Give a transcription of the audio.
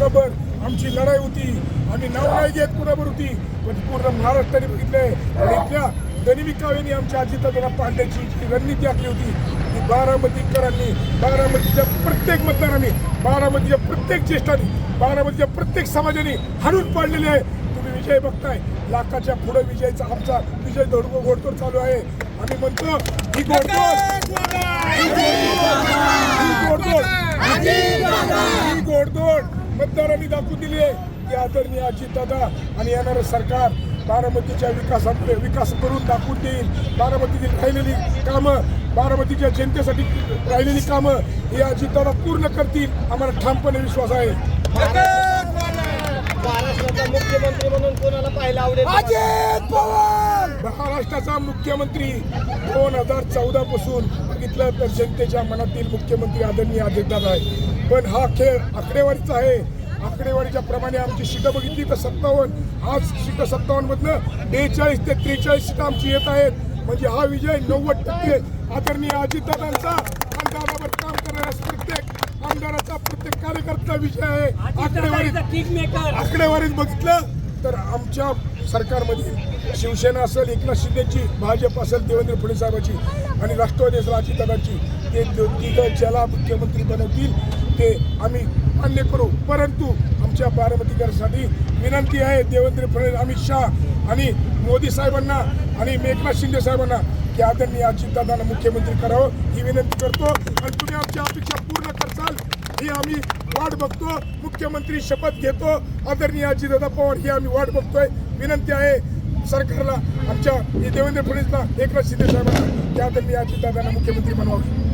खबर आमची लढाई होती. आम्ही नाव नाही घेत कुणाबर होती पण पूर्ण महाराष्ट्राने बघितलंय. आणि इथल्या गनिमी कावेनी आमच्या अजितदादा पांड्याची जी रणनीती आखली होती. ती बारामतीकरांनी बारामतीच्या प्रत्येक मतदारांनी बारामतीच्या प्रत्येक ज्येष्ठांनी बारामतीच्या प्रत्येक समाजाने हरून पाडलेले आहे. तुम्ही विजय बघताय. लाखाच्या पुढे विजयचा आमचा विजय धोडको घोडतोड चालू आहे. आम्ही म्हणतो ही घोडदोड ही घोडतोड ही घोडतोड मतदारांनी दाखवून दिली आहे की आदरणीय अजितदादा आणि येणारं सरकार बारामतीच्या विकासात विकास करून दाखवून देईल. बारामतीतील राहिलेली कामं बारामतीच्या जनतेसाठी राहिलेली कामं ही अजितदादा पूर्ण करतील. आम्हाला ठामपणे विश्वास आहे. महाराष्ट्राचा मुख्यमंत्री म्हणून कोणाला पाहायला आवडेल अजित पवार! महाराष्ट्राचा मुख्यमंत्री दोन हजार चौदा पासून बघितलं तर जनतेच्या मनातील मुख्यमंत्री आदरणीय अजितदादा आहे पण हा खेळ आकडेवारीचा आहे. आकडेवारीच्या प्रमाणे आमची सीटं बघितली तर सत्तावन्न. आज सीटं सत्तावन्न मधनं बेचाळीस ते त्रेचाळीस सीटं आमची येत आहेत. म्हणजे हा विजय नव्वद टक्के आदरणीय अजितदादांचा आमदारावर काम करणाऱ्या प्रत्येक आमदाराचा प्रत्येक कार्यकर्ता विजय आहे. आकडेवारी आकडेवारीत बघितलं तर आमच्या सरकारमध्ये शिवसेना असेल एकनाथ शिंदेची भाजप असेल देवेंद्र फडणवीस साहेबांची आणि राष्ट्रवादी असेल अजितदादांची ते तिघं ज्याला मुख्यमंत्री बनवतील ते आम्ही मान्य करू. परंतु आमच्या बारामतीकरांसाठी विनंती आहे देवेंद्र फडणवीस अमित शहा आणि मोदी साहेबांना आणि एकनाथ शिंदे साहेबांना की आदरणीय अजितदादांना मुख्यमंत्री करावं ही विनंती करतो. आणि तुम्ही आमच्या अपेक्षा पूर्ण करताल ही आम्ही वाट बघतो. मुख्यमंत्री शपथ घेतो. आदरणीय अजितदादा पवार ही आम्ही वाट बघतोय. विनंती आहे सरकारला आमच्या हे देवेंद्र फडणवीसला एकनाथ शिंदे साहेबांना की आदरणीय अजितदादांना मुख्यमंत्री बनवावे